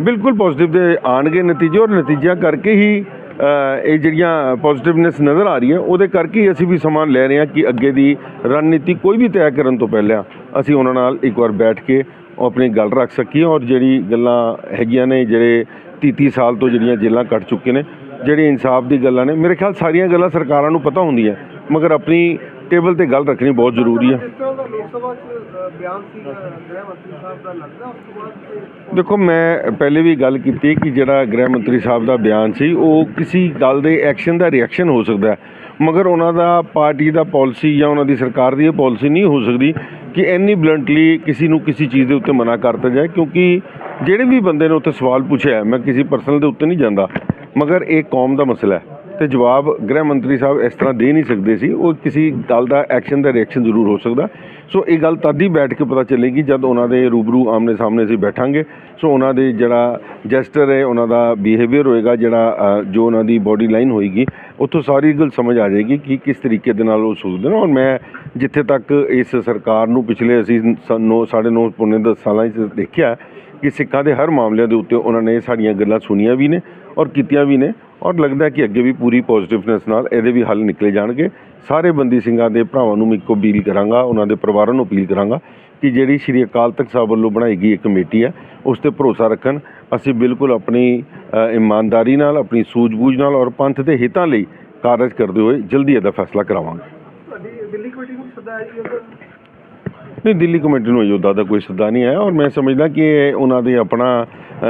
ਬਿਲਕੁਲ ਪੋਜ਼ਿਟਿਵ ਦੇ ਆਣਗੇ ਨਤੀਜੇ ਔਰ ਨਤੀਜਿਆਂ ਕਰਕੇ ਹੀ ਇਹ ਜਿਹੜੀਆਂ ਪੋਜ਼ਿਟਿਵਨੈਸ ਨਜ਼ਰ ਆ ਰਹੀ ਹੈ ਉਹਦੇ ਕਰਕੇ ਹੀ ਅਸੀਂ ਵੀ ਸਮਾਨ ਲੈ ਰਹੇ ਹਾਂ ਕਿ ਅੱਗੇ ਦੀ ਰਣਨੀਤੀ ਕੋਈ ਵੀ ਤੈਅ ਕਰਨ ਤੋਂ ਪਹਿਲਾਂ ਅਸੀਂ ਉਹਨਾਂ ਨਾਲ ਇੱਕ ਵਾਰ ਬੈਠ ਕੇ ਆਪਣੀ ਗੱਲ ਰੱਖ ਸਕੀਏ ਔਰ ਜਿਹੜੀ ਗੱਲਾਂ ਹੈਗੀਆਂ ਨੇ, ਜਿਹੜੇ 30 ਸਾਲ ਤੋਂ ਜਿਹੜੀਆਂ ਜੇਲ੍ਹਾਂ ਕੱਟ ਚੁੱਕੇ ਨੇ, ਜਿਹੜੇ ਇਨਸਾਫ ਦੀ ਗੱਲਾਂ ਨੇ, ਮੇਰੇ ਖਿਆਲ ਸਾਰੀਆਂ ਗੱਲਾਂ ਸਰਕਾਰਾਂ ਨੂੰ ਪਤਾ ਹੁੰਦੀਆਂ, ਮਗਰ ਆਪਣੀ ਟੇਬਲ ਤੇ ਗੱਲ ਰੱਖਣੀ ਬਹੁਤ ਜ਼ਰੂਰੀ ਬਾਅਦ ਦੇਖੋ ਮੈਂ ਪਹਿਲੇ ਵੀ ਗੱਲ ਕੀਤੀ ਕਿ ਜਿਹੜਾ ਗ੍ਰਹਿ ਮੰਤਰੀ ਸਾਹਿਬ ਦਾ ਬਿਆਨ ਸੀ ਉਹ ਕਿਸੇ ਗੱਲ ਦੇ ਐਕਸ਼ਨ ਦਾ ਰਿਐਕਸ਼ਨ ਹੋ ਸਕਦਾ ਹੈ। ਮਗਰ ਉਹਨਾਂ ਦਾ ਪਾਰਟੀ ਦਾ ਪਾਲਿਸੀ ਜਾਂ ਉਹਨਾਂ ਦੀ ਸਰਕਾਰ ਦੀ ਇਹ ਪਾਲਿਸੀ ਨਹੀਂ ਹੋ ਸਕਦੀ ਕਿ ਇੰਨੀ ਬਲੰਟਲੀ ਕਿਸੇ ਨੂੰ ਕਿਸੇ ਚੀਜ਼ ਦੇ ਉੱਤੇ ਮਨਾ ਕਰਤਾ ਜਾਏ ਕਿਉਂਕਿ ਜਿਹੜੇ ਵੀ ਬੰਦੇ ਨੇ ਉੱਤੇ ਸਵਾਲ ਪੁੱਛਿਆ ਮੈਂ ਕਿਸੇ ਪਰਸਨਲ ਦੇ ਉੱਤੇ ਨਹੀਂ ਜਾਂਦਾ। ਮਗਰ ਇਹ ਕੌਮ ਦਾ ਮਸਲਾ ਹੈ। ਤੇ ਜਵਾਬ ਗ੍ਰਹਿ ਮੰਤਰੀ ਸਾਹਿਬ ਇਸ ਤਰ੍ਹਾਂ ਦੇ ਨਹੀਂ ਸਕਦੇ ਸੀ। ਉਹ ਕਿਸੇ ਗੱਲ ਦਾ ਐਕਸ਼ਨ ਦਾ ਰਿਐਕਸ਼ਨ ਜ਼ਰੂਰ ਹੋ ਸਕਦਾ। ਸੋ ਇਹ ਗੱਲ ਤਦ ਹੀ ਬੈਠ ਕੇ ਪਤਾ ਚੱਲੇਗੀ ਜਦ ਉਹਨਾਂ ਦੇ ਰੂਬਰੂ ਆਮਨੇ ਸਾਹਮਣੇ ਅਸੀਂ ਬੈਠਾਂਗੇ। ਸੋ ਉਹਨਾਂ ਦੇ ਜਿਹੜਾ ਜੈਸਟਰ ਹੈ, ਉਹਨਾਂ ਦਾ ਬਿਹੇਵੀਅਰ ਹੋਏਗਾ, ਜਿਹੜਾ ਜੋ ਉਹਨਾਂ ਦੀ ਬਾਡੀ ਲਾਈਨ ਹੋਏਗੀ, ਉੱਥੋਂ ਸਾਰੀ ਗੱਲ ਸਮਝ ਆ ਜਾਏਗੀ ਕਿ ਕਿਸ ਤਰੀਕੇ ਦੇ ਨਾਲ ਉਹ ਸੋਚਦੇ ਨੇ। ਔਰ ਮੈਂ ਜਿੱਥੇ ਤੱਕ ਇਸ ਸਰਕਾਰ ਨੂੰ ਪਿਛਲੇ ਅਸੀਂ ਸ- ਨੌ, ਸਾਢੇ ਨੌ ਪੌਣੇ ਦਸ ਸਾਲਾਂ 'ਚ ਦੇਖਿਆ ਕਿ ਸਿੱਖਾਂ ਦੇ ਹਰ ਮਾਮਲਿਆਂ ਦੇ ਉੱਤੇ ਉਹਨਾਂ ਨੇ ਸਾਡੀਆਂ ਗੱਲਾਂ ਸੁਣੀਆਂ ਵੀ ਨੇ ਔਰ ਕੀਤੀਆਂ ਵੀ ਨੇ। ਔਰ ਲੱਗਦਾ ਕਿ ਅੱਗੇ ਵੀ ਪੂਰੀ ਪੋਜ਼ਿਟਿਵਨੈਸ ਨਾਲ ਇਹਦੇ ਵੀ ਹੱਲ ਨਿਕਲੇ ਜਾਣਗੇ। ਸਾਰੇ ਬੰਦੀ ਸਿੰਘਾਂ ਦੇ ਭਰਾਵਾਂ ਨੂੰ ਮੈਂ ਇੱਕੋ ਅਪੀਲ ਕਰਾਂਗਾ, ਉਹਨਾਂ ਦੇ ਪਰਿਵਾਰਾਂ ਨੂੰ ਅਪੀਲ ਕਰਾਂਗਾ ਕਿ ਜਿਹੜੀ ਸ਼੍ਰੀ ਅਕਾਲ ਤਖਤ ਸਾਹਿਬ ਵੱਲੋਂ ਬਣਾਈ ਗਈ ਇੱਕ ਕਮੇਟੀ ਹੈ, ਉਸ ਤੇ ਭਰੋਸਾ ਰੱਖਣ। ਅਸੀਂ ਬਿਲਕੁਲ ਆਪਣੀ ਇਮਾਨਦਾਰੀ ਨਾਲ, ਆਪਣੀ ਸੂਝ-ਬੂਝ ਨਾਲ ਔਰ ਪੰਥ ਦੇ ਹਿੱਤਾਂ ਲਈ ਕਾਰਜ ਕਰਦੇ ਹੋਏ ਜਲਦੀ ਇਹਦਾ ਫੈਸਲਾ ਕਰਾਵਾਂਗੇ। ਤੁਹਾਡੀ ਦਿੱਲੀ ਕਮੇਟੀ ਨੂੰ ਸੱਦਾ ਨਹੀਂ, ਦਿੱਲੀ ਕਮੇਟੀ ਨੂੰ ਅਯੋਧਾ ਦਾ ਕੋਈ ਸੱਦਾ ਨਹੀਂ ਆਇਆ ਔਰ ਮੈਂ ਸਮਝਦਾ ਕਿ ਇਹ ਉਹਨਾਂ ਦੇ ਆਪਣਾ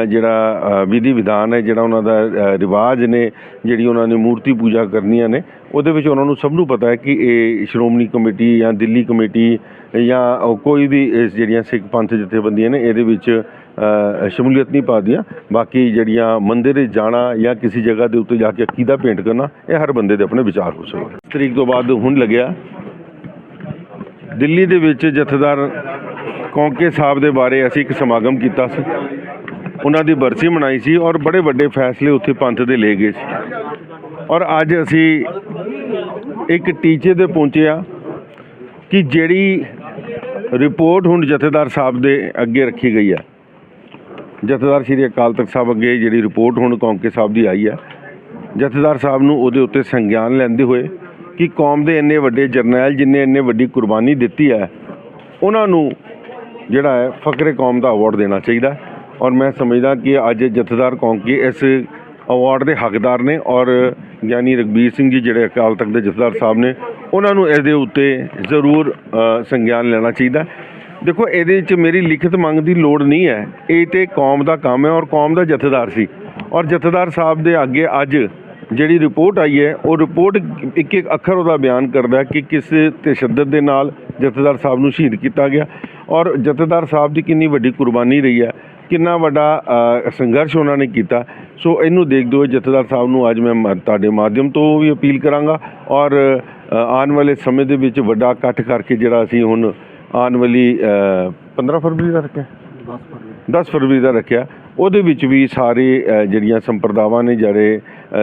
ਜਿਹੜਾ ਵਿਧੀ ਵਿਧਾਨ ਹੈ, ਜਿਹੜਾ ਉਹਨਾਂ ਦਾ ਰਿਵਾਜ ਨੇ, ਜਿਹੜੀ ਉਹਨਾਂ ਨੇ ਮੂਰਤੀ ਪੂਜਾ ਕਰਨੀਆਂ ਨੇ, ਉਹਦੇ ਵਿੱਚ ਉਹਨਾਂ ਨੂੰ ਸਭ ਨੂੰ ਪਤਾ ਹੈ ਕਿ ਇਹ ਸ਼੍ਰੋਮਣੀ ਕਮੇਟੀ ਜਾਂ ਦਿੱਲੀ ਕਮੇਟੀ ਜਾਂ ਕੋਈ ਵੀ ਇਸ ਜਿਹੜੀਆਂ ਸਿੱਖ ਪੰਥ ਜਥੇਬੰਦੀਆਂ ਨੇ, ਇਹਦੇ ਵਿੱਚ ਸ਼ਮੂਲੀਅਤ ਨਹੀਂ ਪਾਦੀਆਂ ਬਾਕੀ ਜਿਹੜੀਆਂ ਮੰਦਿਰ ਜਾਣਾ ਜਾਂ ਕਿਸੇ ਜਗ੍ਹਾ ਦੇ ਉੱਤੇ ਜਾ ਕੇ ਅਕੀਦਾ ਪੇਂਟ ਕਰਨਾ, ਇਹ ਹਰ ਬੰਦੇ ਦੇ ਆਪਣੇ ਵਿਚਾਰ ਹੋ ਸਕਦੇ ਤਰੀਕ ਤੋਂ ਬਾਅਦ ਹੁਣ ਲੱਗਿਆ ਦਿੱਲੀ ਦੇ ਵਿੱਚ ਜਥੇਦਾਰ ਕੌਂਕੇ ਸਾਹਿਬ ਦੇ ਬਾਰੇ ਅਸੀਂ ਇੱਕ ਸਮਾਗਮ ਕੀਤਾ ਸੀ। ਉਹਨਾਂ ਦੀ ਬਰਸੀ ਮਨਾਈ ਸੀ ਔਰ ਬੜੇ ਵੱਡੇ ਫੈਸਲੇ ਉੱਥੇ ਪੰਥ ਦੇ ਲਏ ਗਏ ਸੀ। ਔਰ ਅੱਜ ਅਸੀਂ ਇੱਕ ਟੀਚੇ ਤੇ ਪਹੁੰਚੇ ਆ ਕਿ ਜਿਹੜੀ ਰਿਪੋਰਟ ਹੁਣ ਜਥੇਦਾਰ ਸਾਹਿਬ ਦੇ ਅੱਗੇ ਰੱਖੀ ਗਈ ਹੈ। ਜਥੇਦਾਰ ਸ਼੍ਰੀ ਅਕਾਲ ਤਖਤ ਸਾਹਿਬ ਅੱਗੇ ਜਿਹੜੀ ਰਿਪੋਰਟ ਹੁਣ ਕੌਂਕੇ ਸਾਹਿਬ ਦੀ ਆਈ ਹੈ। ਜਥੇਦਾਰ ਸਾਹਿਬ ਨੂੰ ਉਹਦੇ ਉੱਤੇ ਸੰਗਿਆਨ ਲੈਂਦੇ ਹੋਏ ਕਿ ਕੌਮ ਦੇ ਇੰਨੇ ਵੱਡੇ ਜਰਨੈਲ ਜਿਨ੍ਹਾਂ ਇੰਨੇ ਵੱਡੀ ਕੁਰਬਾਨੀ ਦਿੱਤੀ ਹੈ, ਉਹਨਾਂ ਨੂੰ ਜਿਹੜਾ ਹੈ ਫਕਰੇ ਕੌਮ ਦਾ ਅਵਾਰਡ ਦੇਣਾ ਚਾਹੀਦਾ ਔਰ ਮੈਂ ਸਮਝਦਾ ਕਿ ਅੱਜ ਜਥੇਦਾਰ ਕੌਂਕੇ ਇਸ ਅਵਾਰਡ ਦੇ ਹੱਕਦਾਰ ਨੇ ਔਰ ਗਿਆਨੀ ਰਗਬੀਰ ਸਿੰਘ ਜੀ ਜਿਹੜੇ ਅਕਾਲ ਤਖਤ ਦੇ ਜਥੇਦਾਰ ਸਾਹਿਬ ਨੇ, ਉਹਨਾਂ ਨੂੰ ਇਸ ਦੇ ਉੱਤੇ ਜ਼ਰੂਰ ਸੰਗਿਆਨ ਲੈਣਾ ਚਾਹੀਦਾ ਦੇਖੋ, ਇਹਦੇ ਵਿੱਚ ਮੇਰੀ ਲਿਖਤ ਮੰਗ ਦੀ ਲੋੜ ਨਹੀਂ ਹੈ। ਇਹ ਤੇ ਕੌਮ ਦਾ ਕੰਮ ਹੈ ਔਰ ਕੌਮ ਦਾ ਜਥੇਦਾਰ ਸੀ। ਔਰ ਜਥੇਦਾਰ ਸਾਹਿਬ ਦੇ ਅੱਗੇ ਅੱਜ ਜਿਹੜੀ ਰਿਪੋਰਟ ਆਈ ਹੈ ਉਹ ਰਿਪੋਰਟ ਇੱਕ ਇੱਕ ਅੱਖਰ ਉਹਦਾ ਬਿਆਨ ਕਰਦਾ ਕਿ ਕਿਸ ਤਸ਼ੱਦਦ ਦੇ ਨਾਲ ਜਥੇਦਾਰ ਸਾਹਿਬ ਨੂੰ ਸ਼ਹੀਦ ਕੀਤਾ ਗਿਆ। ਔਰ ਜਥੇਦਾਰ ਸਾਹਿਬ ਦੀ ਕਿੰਨੀ ਵੱਡੀ ਕੁਰਬਾਨੀ ਰਹੀ ਹੈ ਕਿੰਨਾ ਵੱਡਾ ਸੰਘਰਸ਼ ਉਹਨਾਂ ਨੇ ਕੀਤਾ। ਸੋ ਇਹਨੂੰ ਦੇਖਦੇ ਹੋਏ ਜਥੇਦਾਰ ਸਾਹਿਬ ਨੂੰ ਅੱਜ ਮੈਂ ਤੁਹਾਡੇ ਮਾਧਿਅਮ ਤੋਂ ਵੀ ਅਪੀਲ ਕਰਾਂਗਾ। ਔਰ ਆਉਣ ਵਾਲੇ ਸਮੇਂ ਦੇ ਵਿੱਚ ਵੱਡਾ ਇਕੱਠ ਕਰਕੇ ਜਿਹੜਾ ਅਸੀਂ ਹੁਣ ਆਉਣ ਵਾਲੀ ਅ, 15 ਫਰਵਰੀ ਦਾ ਰੱਖਿਆ? 10 ਫਰਵਰੀ। ਦਾ ਰੱਖਿਆ। ਉਹਦੇ ਵਿੱਚ ਵੀ ਸਾਰੇ ਜਿਹੜੀਆਂ ਸੰਪਰਦਾਵਾਂ ਨੇ ਜਿਹੜੇ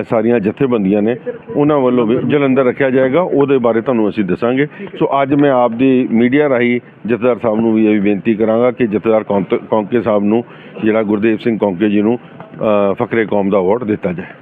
ਸਾਰੀਆਂ ਜਥੇਬੰਦੀਆਂ ਨੇ ਉਹਨਾਂ ਵੱਲੋਂ ਵੀ ਜਲੰਧਰ ਰੱਖਿਆ ਜਾਏਗਾ ਉਹਦੇ ਬਾਰੇ ਤੁਹਾਨੂੰ ਅਸੀਂ ਦੱਸਾਂਗੇ। ਸੋ ਅੱਜ ਮੈਂ ਆਪ ਦੀ ਮੀਡੀਆ ਰਾਹੀਂ ਜਥੇਦਾਰ ਸਾਹਿਬ ਨੂੰ ਵੀ ਇਹ ਬੇਨਤੀ ਕਰਾਂਗਾ ਕਿ ਜਥੇਦਾਰ ਕੌਂਕੇ ਸਾਹਿਬ ਨੂੰ ਜਿਹੜਾ ਗੁਰਦੇਵ ਸਿੰਘ ਕੌਂਕੇ ਜੀ ਨੂੰ ਫਕਰੇ ਕੌਮ ਦਾ ਅਵਾਰਡ ਦਿੱਤਾ ਜਾਏ।